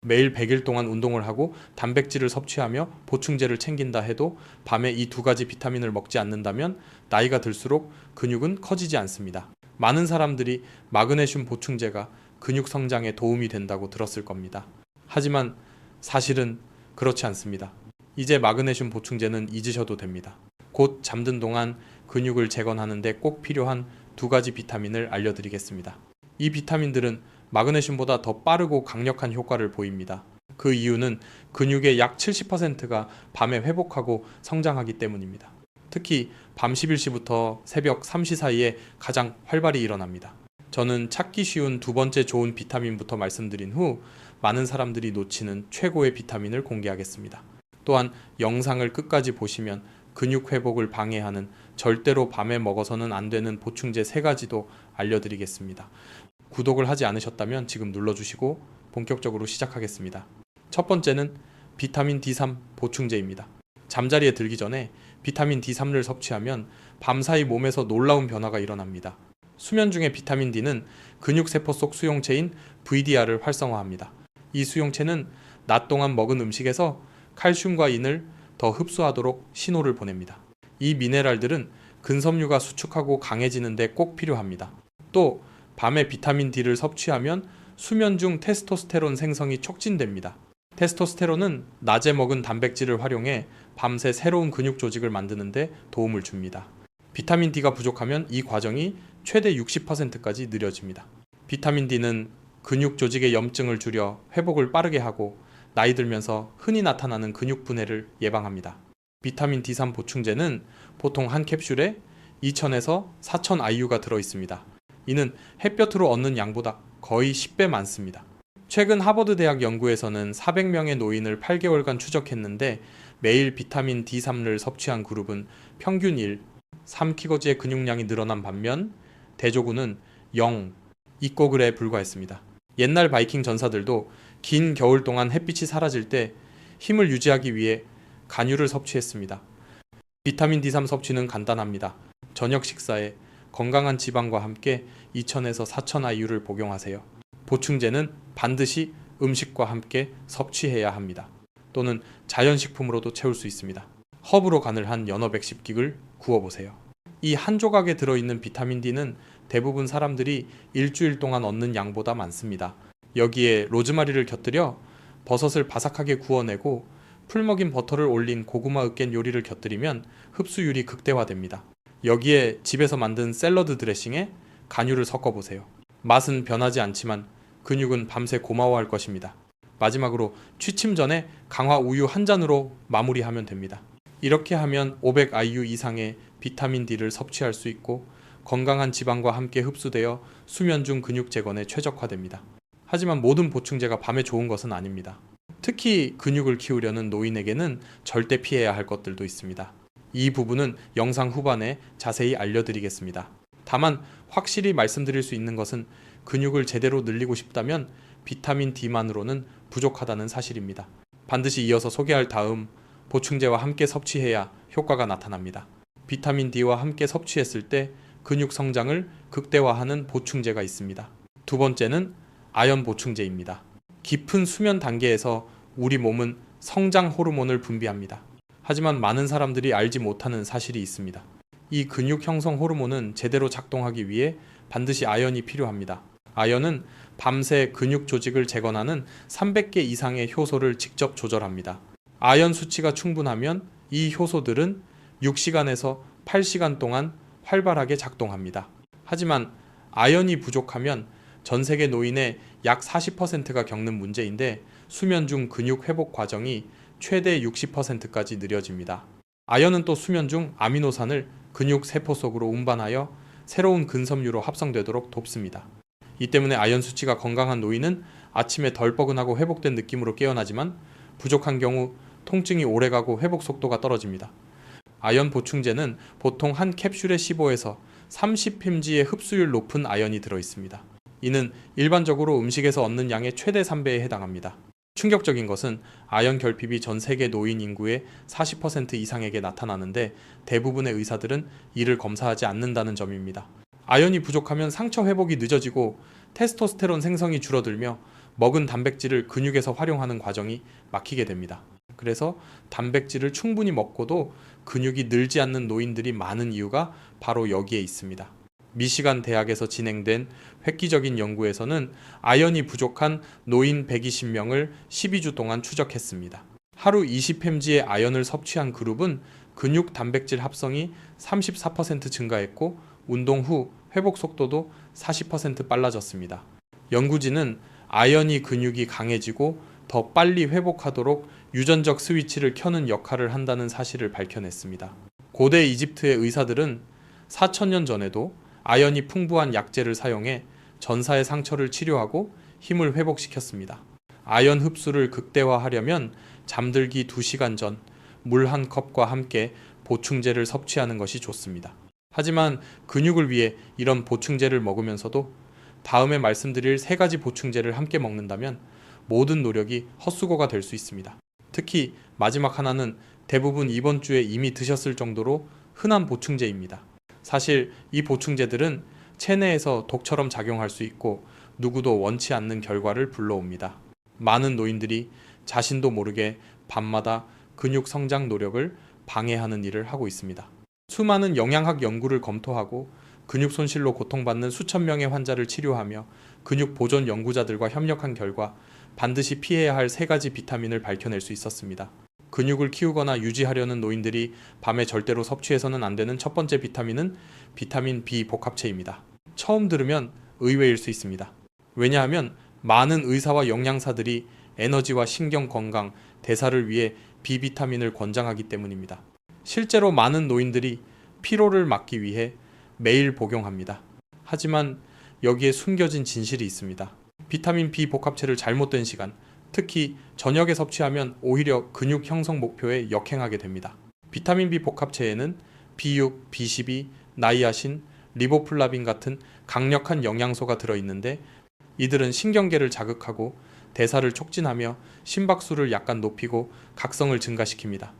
매일 100일 동안 운동을 하고 단백질을 섭취하며 보충제를 챙긴다 해도 밤에 이 두 가지 비타민을 먹지 않는다면 나이가 들수록 근육은 커지지 않습니다. 많은 사람들이 마그네슘 보충제가 근육 성장에 도움이 된다고 들었을 겁니다. 하지만 사실은 그렇지 않습니다. 이제 마그네슘 보충제는 잊으셔도 됩니다. 곧 잠든 동안 근육을 재건하는데 꼭 필요한 두 가지 비타민을 알려드리겠습니다. 이 비타민들은 마그네슘보다 더 빠르고 강력한 효과를 보입니다. 그 이유는 근육의 약 70%가 밤에 회복하고 성장하기 때문입니다. 특히 밤 11시부터 새벽 3시 사이에 가장 활발히 일어납니다. 저는 찾기 쉬운 두 번째 좋은 비타민부터 말씀드린 후 많은 사람들이 놓치는 최고의 비타민을 공개하겠습니다. 또한 영상을 끝까지 보시면 근육 회복을 방해하는 절대로 밤에 먹어서는 안 되는 보충제 세 가지도 알려드리겠습니다. 구독을 하지 않으셨다면 지금 눌러주시고 본격적으로 시작하겠습니다. 첫 번째는 비타민 D3 보충제입니다. 잠자리에 들기 전에 비타민 D3를 섭취하면 밤사이 몸에서 놀라운 변화가 일어납니다. 수면 중에 비타민 D는 근육세포 속 수용체인 VDR을 활성화합니다. 이 수용체는 낮 동안 먹은 음식에서 칼슘과 인을 더 흡수하도록 신호를 보냅니다. 이 미네랄들은 근섬유가 수축하고 강해지는데 꼭 필요합니다. 또 밤에 비타민 D를 섭취하면 수면 중 테스토스테론 생성이 촉진됩니다. 테스토스테론은 낮에 먹은 단백질을 활용해 밤새 새로운 근육 조직을 만드는데 도움을 줍니다. 비타민 D가 부족하면 이 과정이 최대 60%까지 느려집니다. 비타민 D는 근육 조직의 염증을 줄여 회복을 빠르게 하고 나이 들면서 흔히 나타나는 근육 분해를 예방합니다. 비타민 D3 보충제는 보통 한 캡슐에 2000에서 4000 IU가 들어 있습니다. 이는 햇볕으로 얻는 양보다 거의 10배 많습니다. 최근 하버드 대학 연구에서는 400명의 노인을 8개월간 추적했는데 매일 비타민 D3를 섭취한 그룹은 평균 1, 3키거지의 근육량이 늘어난 반면 대조군은 0, 2코글에 불과했습니다. 옛날 바이킹 전사들도 긴 겨울 동안 햇빛이 사라질 때 힘을 유지하기 위해 간유를 섭취했습니다. 비타민 D3 섭취는 간단합니다. 저녁 식사에 건강한 지방과 함께 2000에서 4000 IU를 복용하세요. 보충제는 반드시 음식과 함께 섭취해야 합니다. 또는 자연식품으로도 채울 수 있습니다. 허브로 간을 한 연어 110긱을 구워보세요. 이 한 조각에 들어있는 비타민 D는 대부분 사람들이 일주일 동안 얻는 양보다 많습니다. 여기에 로즈마리를 곁들여 버섯을 바삭하게 구워내고 풀 먹인 버터를 올린 고구마 으깬 요리를 곁들이면 흡수율이 극대화됩니다. 여기에 집에서 만든 샐러드 드레싱에 간유를 섞어보세요. 맛은 변하지 않지만 근육은 밤새 고마워할 것입니다. 마지막으로 취침 전에 강화 우유 한 잔으로 마무리하면 됩니다. 이렇게 하면 500 IU 이상의 비타민 D를 섭취할 수 있고 건강한 지방과 함께 흡수되어 수면 중 근육 재건에 최적화됩니다. 하지만 모든 보충제가 밤에 좋은 것은 아닙니다. 특히 근육을 키우려는 노인에게는 절대 피해야 할 것들도 있습니다. 이 부분은 영상 후반에 자세히 알려드리겠습니다. 다만 확실히 말씀드릴 수 있는 것은 근육을 제대로 늘리고 싶다면 비타민 D만으로는 부족하다는 사실입니다. 반드시 이어서 소개할 다음 보충제와 함께 섭취해야 효과가 나타납니다. 비타민 D와 함께 섭취했을 때 근육 성장을 극대화하는 보충제가 있습니다. 두 번째는 아연 보충제입니다. 깊은 수면 단계에서 우리 몸은 성장 호르몬을 분비합니다. 하지만 많은 사람들이 알지 못하는 사실이 있습니다. 이 근육 형성 호르몬은 제대로 작동하기 위해 반드시 아연이 필요합니다. 아연은 밤새 근육 조직을 재건하는 300개 이상의 효소를 직접 조절합니다. 아연 수치가 충분하면 이 효소들은 6시간에서 8시간 동안 활발하게 작동합니다. 하지만 아연이 부족하면 전 세계 노인의 약 40%가 겪는 문제인데 수면 중 근육 회복 과정이 최대 60%까지 느려집니다. 아연은 또 수면 중 아미노산을 근육 세포 속으로 운반하여 새로운 근섬유로 합성되도록 돕습니다. 이 때문에 아연 수치가 건강한 노인은 아침에 덜 뻐근하고 회복된 느낌으로 깨어나지만 부족한 경우 통증이 오래가고 회복 속도가 떨어집니다. 아연 보충제는 보통 한 캡슐에 15에서 30mg의 흡수율 높은 아연이 들어 있습니다. 이는 일반적으로 음식에서 얻는 양의 최대 3배에 해당합니다. 충격적인 것은 아연 결핍이 전 세계 노인 인구의 40% 이상에게 나타나는데 대부분의 의사들은 이를 검사하지 않는다는 점입니다. 아연이 부족하면 상처 회복이 늦어지고 테스토스테론 생성이 줄어들며 먹은 단백질을 근육에서 활용하는 과정이 막히게 됩니다. 그래서 단백질을 충분히 먹고도 근육이 늘지 않는 노인들이 많은 이유가 바로 여기에 있습니다. 미시간 대학에서 진행된 획기적인 연구에서는 아연이 부족한 노인 120명을 12주 동안 추적했습니다. 하루 20mg의 아연을 섭취한 그룹은 근육 단백질 합성이 34% 증가했고 운동 후 회복 속도도 40% 빨라졌습니다. 연구진은 아연이 근육이 강해지고 더 빨리 회복하도록 유전적 스위치를 켜는 역할을 한다는 사실을 밝혀냈습니다. 고대 이집트의 의사들은 4천년 전에도 아연이 풍부한 약재를 사용해 전사의 상처를 치료하고 힘을 회복시켰습니다. 아연 흡수를 극대화하려면 잠들기 2시간 전 물 한 컵과 함께 보충제를 섭취하는 것이 좋습니다. 하지만 근육을 위해 이런 보충제를 먹으면서도 다음에 말씀드릴 세 가지 보충제를 함께 먹는다면 모든 노력이 헛수고가 될 수 있습니다. 특히 마지막 하나는 대부분 이번 주에 이미 드셨을 정도로 흔한 보충제입니다. 사실 이 보충제들은 체내에서 독처럼 작용할 수 있고 누구도 원치 않는 결과를 불러옵니다. 많은 노인들이 자신도 모르게 밤마다 근육 성장 노력을 방해하는 일을 하고 있습니다. 수많은 영양학 연구를 검토하고 근육 손실로 고통받는 수천 명의 환자를 치료하며 근육 보존 연구자들과 협력한 결과 반드시 피해야 할 세 가지 비타민을 밝혀낼 수 있었습니다. 근육을 키우거나 유지하려는 노인들이 밤에 절대로 섭취해서는 안 되는 첫 번째 비타민은 비타민 B 복합체입니다. 처음 들으면 의외일 수 있습니다. 왜냐하면 많은 의사와 영양사들이 에너지와 신경 건강, 대사를 위해 B 비타민을 권장하기 때문입니다. 실제로 많은 노인들이 피로를 막기 위해 매일 복용합니다. 하지만 여기에 숨겨진 진실이 있습니다. 비타민 B 복합체를 잘못된 시간, 특히 저녁에 섭취하면 오히려 근육 형성 목표에 역행하게 됩니다. 비타민 B 복합체에는 B6, B12, 나이아신, 리보플라빈 같은 강력한 영양소가 들어있는데 이들은 신경계를 자극하고 대사를 촉진하며 심박수를 약간 높이고 각성을 증가시킵니다.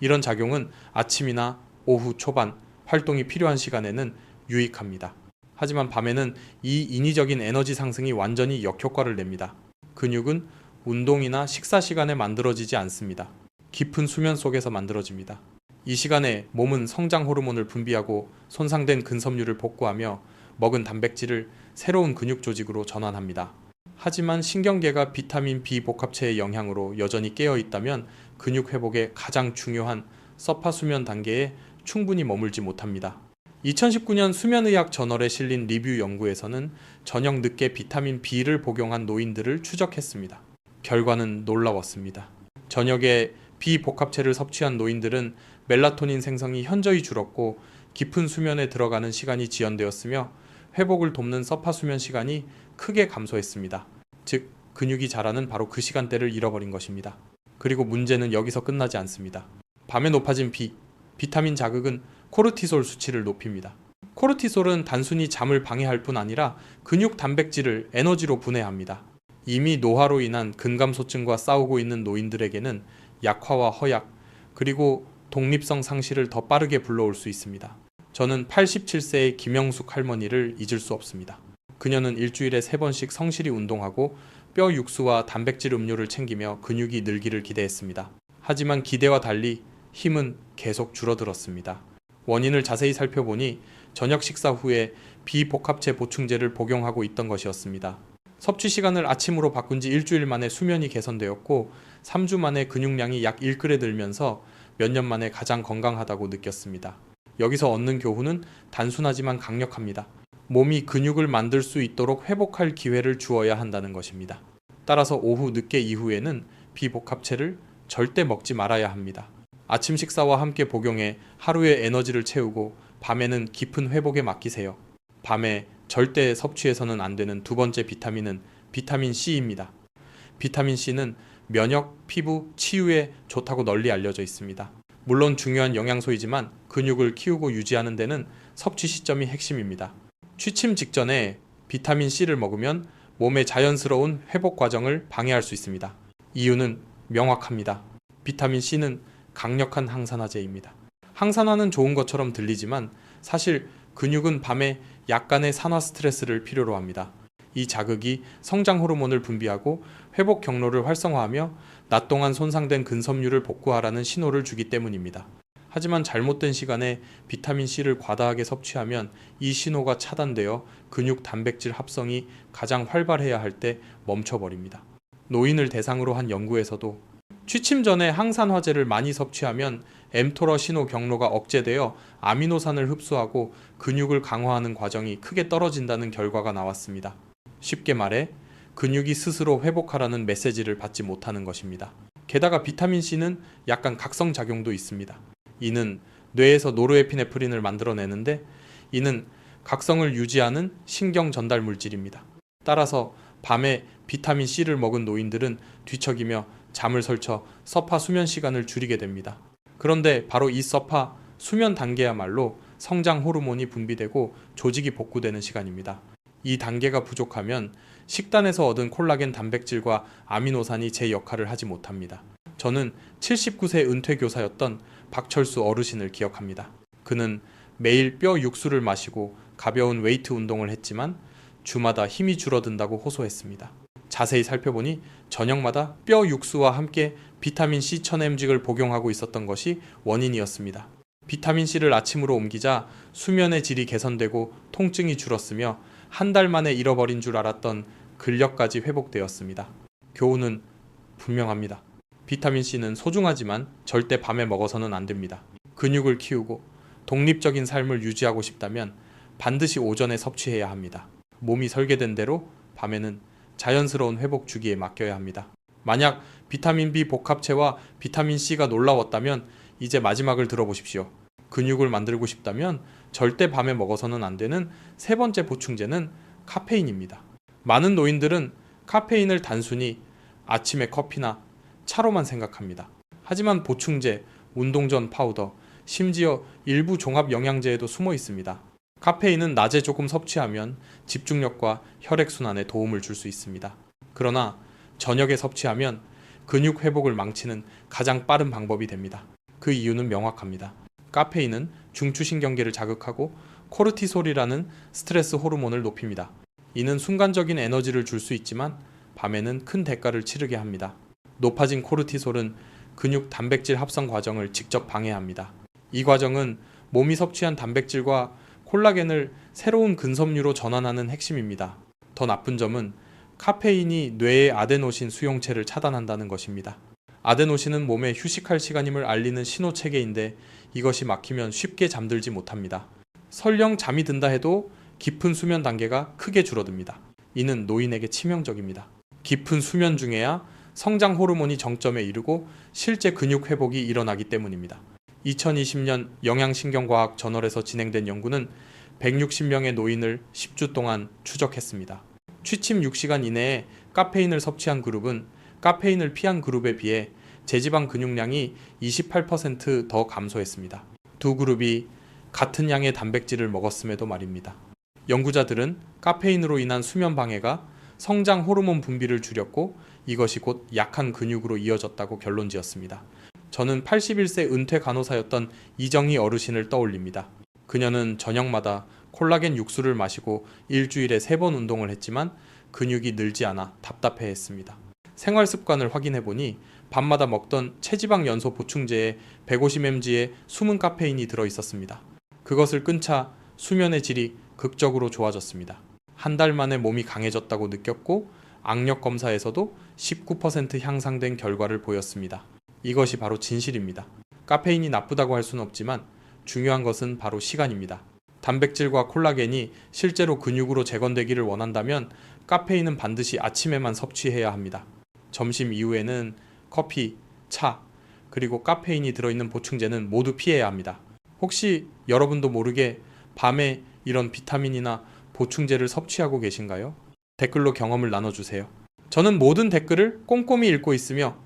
이런 작용은 아침이나 오후 초반 활동이 필요한 시간에는 유익합니다. 하지만 밤에는 이 인위적인 에너지 상승이 완전히 역효과를 냅니다. 근육은 운동이나 식사 시간에 만들어지지 않습니다. 깊은 수면 속에서 만들어집니다. 이 시간에 몸은 성장 호르몬을 분비하고 손상된 근섬유를 복구하며 먹은 단백질을 새로운 근육 조직으로 전환합니다. 하지만 신경계가 비타민 B 복합체의 영향으로 여전히 깨어 있다면 근육 회복의 가장 중요한 서파 수면 단계에 충분히 머물지 못합니다. 2019년 수면의학 저널에 실린 리뷰 연구에서는 저녁 늦게 비타민 B를 복용한 노인들을 추적했습니다. 결과는 놀라웠습니다. 저녁에 B 복합체를 섭취한 노인들은 멜라토닌 생성이 현저히 줄었고 깊은 수면에 들어가는 시간이 지연되었으며 회복을 돕는 서파 수면 시간이 크게 감소했습니다. 즉, 근육이 자라는 바로 그 시간대를 잃어버린 것입니다. 그리고 문제는 여기서 끝나지 않습니다. 밤에 높아진 B, 비타민 자극은 코르티솔 수치를 높입니다. 코르티솔은 단순히 잠을 방해할 뿐 아니라 근육 단백질을 에너지로 분해합니다. 이미 노화로 인한 근감소증과 싸우고 있는 노인들에게는 약화와 허약, 그리고 독립성 상실을 더 빠르게 불러올 수 있습니다. 저는 87세의 김영숙 할머니를 잊을 수 없습니다. 그녀는 일주일에 3번씩 성실히 운동하고 뼈 육수와 단백질 음료를 챙기며 근육이 늘기를 기대했습니다. 하지만 기대와 달리 힘은 계속 줄어들었습니다. 원인을 자세히 살펴보니 저녁 식사 후에 비복합체 보충제를 복용하고 있던 것이었습니다. 섭취 시간을 아침으로 바꾼 지 일주일 만에 수면이 개선되었고 3주 만에 근육량이 약 1그레 늘면서 몇 년 만에 가장 건강하다고 느꼈습니다. 여기서 얻는 교훈은 단순하지만 강력합니다. 몸이 근육을 만들 수 있도록 회복할 기회를 주어야 한다는 것입니다. 따라서 오후 늦게 이후에는 비복합체를 절대 먹지 말아야 합니다. 아침 식사와 함께 복용해 하루의 에너지를 채우고 밤에는 깊은 회복에 맡기세요. 밤에 절대 섭취해서는 안 되는 두 번째 비타민은 비타민 C입니다. 비타민 C는 면역, 피부, 치유에 좋다고 널리 알려져 있습니다. 물론 중요한 영양소이지만 근육을 키우고 유지하는 데는 섭취 시점이 핵심입니다. 취침 직전에 비타민 C를 먹으면 몸의 자연스러운 회복 과정을 방해할 수 있습니다. 이유는 명확합니다. 비타민 C는 강력한 항산화제입니다. 항산화는 좋은 것처럼 들리지만 사실 근육은 밤에 약간의 산화 스트레스를 필요로 합니다. 이 자극이 성장 호르몬을 분비하고 회복 경로를 활성화하며 낮 동안 손상된 근섬유를 복구하라는 신호를 주기 때문입니다. 하지만 잘못된 시간에 비타민 C를 과다하게 섭취하면 이 신호가 차단되어 근육 단백질 합성이 가장 활발해야 할 때 멈춰버립니다. 노인을 대상으로 한 연구에서도 취침 전에 항산화제를 많이 섭취하면 엠토러 신호 경로가 억제되어 아미노산을 흡수하고 근육을 강화하는 과정이 크게 떨어진다는 결과가 나왔습니다. 쉽게 말해 근육이 스스로 회복하라는 메시지를 받지 못하는 것입니다. 게다가 비타민 C는 약간 각성 작용도 있습니다. 이는 뇌에서 노르에피네프린을 만들어내는데 이는 각성을 유지하는 신경 전달 물질입니다. 따라서 밤에 비타민 C를 먹은 노인들은 뒤척이며 잠을 설쳐 서파 수면 시간을 줄이게 됩니다. 그런데 바로 이 서파 수면 단계야말로 성장 호르몬이 분비되고 조직이 복구되는 시간입니다. 이 단계가 부족하면 식단에서 얻은 콜라겐 단백질과 아미노산이 제 역할을 하지 못합니다. 저는 79세 은퇴 교사였던 박철수 어르신을 기억합니다. 그는 매일 뼈 육수를 마시고 가벼운 웨이트 운동을 했지만 주마다 힘이 줄어든다고 호소했습니다. 자세히 살펴보니 저녁마다 뼈 육수와 함께 비타민 C 천엠직을 복용하고 있었던 것이 원인이었습니다. 비타민 C를 아침으로 옮기자 수면의 질이 개선되고 통증이 줄었으며 한 달 만에 잃어버린 줄 알았던 근력까지 회복되었습니다. 교훈은 분명합니다. 비타민 C는 소중하지만 절대 밤에 먹어서는 안 됩니다. 근육을 키우고 독립적인 삶을 유지하고 싶다면 반드시 오전에 섭취해야 합니다. 몸이 설계된 대로 밤에는 자연스러운 회복 주기에 맡겨야 합니다. 만약 비타민 B 복합체와 비타민 C가 놀라웠다면 이제 마지막을 들어보십시오. 근육을 만들고 싶다면 절대 밤에 먹어서는 안 되는 세 번째 보충제는 카페인입니다. 많은 노인들은 카페인을 단순히 아침에 커피나 차로만 생각합니다. 하지만 보충제, 운동 전 파우더, 심지어 일부 종합 영양제에도 숨어 있습니다. 카페인은 낮에 조금 섭취하면 집중력과 혈액순환에 도움을 줄 수 있습니다. 그러나 저녁에 섭취하면 근육 회복을 망치는 가장 빠른 방법이 됩니다. 그 이유는 명확합니다. 카페인은 중추신경계를 자극하고 코르티솔이라는 스트레스 호르몬을 높입니다. 이는 순간적인 에너지를 줄 수 있지만 밤에는 큰 대가를 치르게 합니다. 높아진 코르티솔은 근육 단백질 합성 과정을 직접 방해합니다. 이 과정은 몸이 섭취한 단백질과 콜라겐을 새로운 근섬유로 전환하는 핵심입니다. 더 나쁜 점은 카페인이 뇌의 아데노신 수용체를 차단한다는 것입니다. 아데노신은 몸에 휴식할 시간임을 알리는 신호 체계인데 이것이 막히면 쉽게 잠들지 못합니다. 설령 잠이 든다 해도 깊은 수면 단계가 크게 줄어듭니다. 이는 노인에게 치명적입니다. 깊은 수면 중에야 성장 호르몬이 정점에 이르고 실제 근육 회복이 일어나기 때문입니다. 2020년 영양신경과학 저널에서 진행된 연구는 160명의 노인을 10주 동안 추적했습니다. 취침 6시간 이내에 카페인을 섭취한 그룹은 카페인을 피한 그룹에 비해 제지방 근육량이 28%더 감소했습니다. 두 그룹이 같은 양의 단백질을 먹었음에도 말입니다. 연구자들은 카페인으로 인한 수면 방해가 성장 호르몬 분비를 줄였고 이것이 곧 약한 근육으로 이어졌다고 결론 지었습니다. 저는 81세 은퇴 간호사였던 이정희 어르신을 떠올립니다. 그녀는 저녁마다 콜라겐 육수를 마시고 일주일에 세 번 운동을 했지만 근육이 늘지 않아 답답해 했습니다. 생활 습관을 확인해 보니 밤마다 먹던 체지방 연소 보충제에 150mg의 숨은 카페인이 들어 있었습니다. 그것을 끊자 수면의 질이 극적으로 좋아졌습니다. 한 달 만에 몸이 강해졌다고 느꼈고 악력 검사에서도 19% 향상된 결과를 보였습니다. 이것이 바로 진실입니다. 카페인이 나쁘다고 할 수는 없지만 중요한 것은 바로 시간입니다. 단백질과 콜라겐이 실제로 근육으로 재건되기를 원한다면 카페인은 반드시 아침에만 섭취해야 합니다. 점심 이후에는 커피, 차, 그리고 카페인이 들어있는 보충제는 모두 피해야 합니다. 혹시 여러분도 모르게 밤에 이런 비타민이나 보충제를 섭취하고 계신가요? 댓글로 경험을 나눠주세요. 저는 모든 댓글을 꼼꼼히 읽고 있으며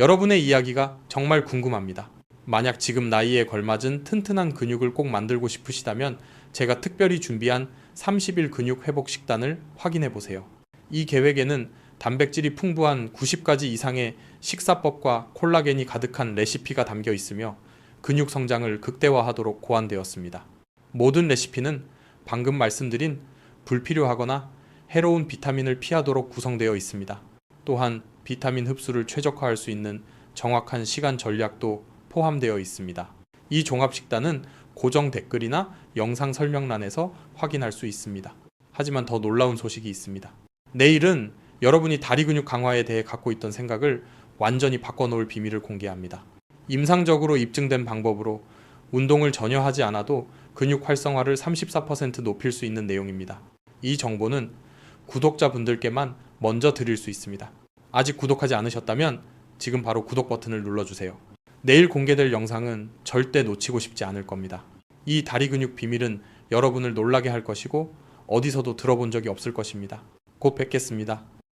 여러분의 이야기가 정말 궁금합니다. 만약 지금 나이에 걸맞은 튼튼한 근육을 꼭 만들고 싶으시다면 제가 특별히 준비한 30일 근육 회복 식단을 확인해 보세요. 이 계획에는 단백질이 풍부한 90가지 이상의 식사법과 콜라겐이 가득한 레시피가 담겨 있으며 근육 성장을 극대화하도록 고안되었습니다. 모든 레시피는 방금 말씀드린 불필요하거나 해로운 비타민을 피하도록 구성되어 있습니다. 또한 비타민 흡수를 최적화할 수 있는 정확한 시간 전략도 포함되어 있습니다. 이 종합 식단은 고정 댓글이나 영상 설명란에서 확인할 수 있습니다. 하지만 더 놀라운 소식이 있습니다. 내일은 여러분이 다리 근육 강화에 대해 갖고 있던 생각을 완전히 바꿔놓을 비밀을 공개합니다. 임상적으로 입증된 방법으로 운동을 전혀 하지 않아도 근육 활성화를 34% 높일 수 있는 내용입니다. 이 정보는 구독자분들께만 먼저 드릴 수 있습니다. 아직 구독하지 않으셨다면 지금 바로 구독 버튼을 눌러주세요. 내일 공개될 영상은 절대 놓치고 싶지 않을 겁니다. 이 다리 근육 비밀은 여러분을 놀라게 할 것이고 어디서도 들어본 적이 없을 것입니다. 곧 뵙겠습니다.